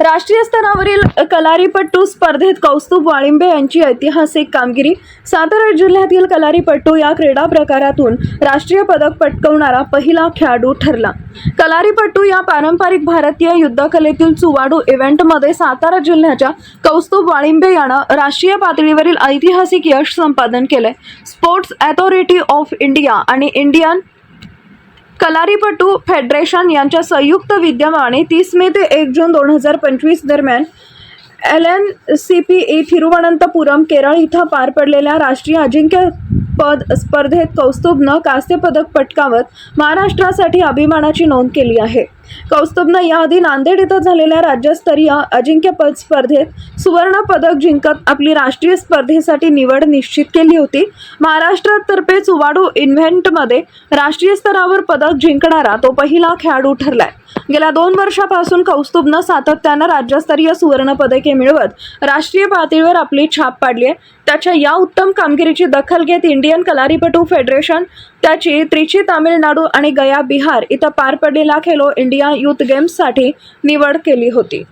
राष्ट्रीय स्तरावरील कलारीपट्टू स्पर्धेत कौस्तुभ वाळिंबे यांची ऐतिहासिक कामगिरी. सातारा जिल्ह्यातील कलारीपट्टू या क्रीडा प्रकारातून राष्ट्रीय पदक पटकवणारा पहिला खेळाडू ठरला. कलारीपट्टू या पारंपरिक भारतीय युद्धकलेतील चुवाडू इव्हेंटमध्ये सातारा जिल्ह्याच्या कौस्तुभ वाळिंबे यानं राष्ट्रीय पातळीवरील ऐतिहासिक यश संपादन केले स्पोर्ट्स अथॉरिटी ऑफ इंडिया आणि इंडियन कलारीपटू फेडरेशन यांच्या संयुक्त विद्यमाने तीस मे ते एक जून दोन हजार पंचवीस दरम्यान L N C P E Thiruvananthapuram Kerala इथं पार पडलेल्या राष्ट्रीय अजिंक्यपद स्पर्धेत कौस्तुभनं कांस्यपदक पटकावत महाराष्ट्रासाठी अभिमानाची नोंद केली आहे. कौस्तुभनं याआधी नांदेड इथं झालेल्या राज्यस्तरीय अजिंक्यपद स्पर्धेत सुवर्ण पदक जिंकत आपली राष्ट्रीय स्पर्धेसाठी निवड निश्चित केली होती. महाराष्ट्रातर्फे चुवाडू इव्हेंटमध्ये राष्ट्रीय स्तरावर पदक जिंकणारा तो पहिला खेळाडू ठरलाय. गेल्या दोन वर्षापासून कौस्तुभनं सातत्यानं राज्यस्तरीय सुवर्ण पदके मिळवत राष्ट्रीय पातळीवर आपली छाप पाडली आहे त्याच्या या उत्तम कामगिरीची दखल घेत इंडियन कलारीपटू फेडरेशन त्याची त्रिची तामिळनाडू आणि गया बिहार इथं पार पडलेल्या खेलो इंडिया युथ गेम्ससाठी निवड केली होती.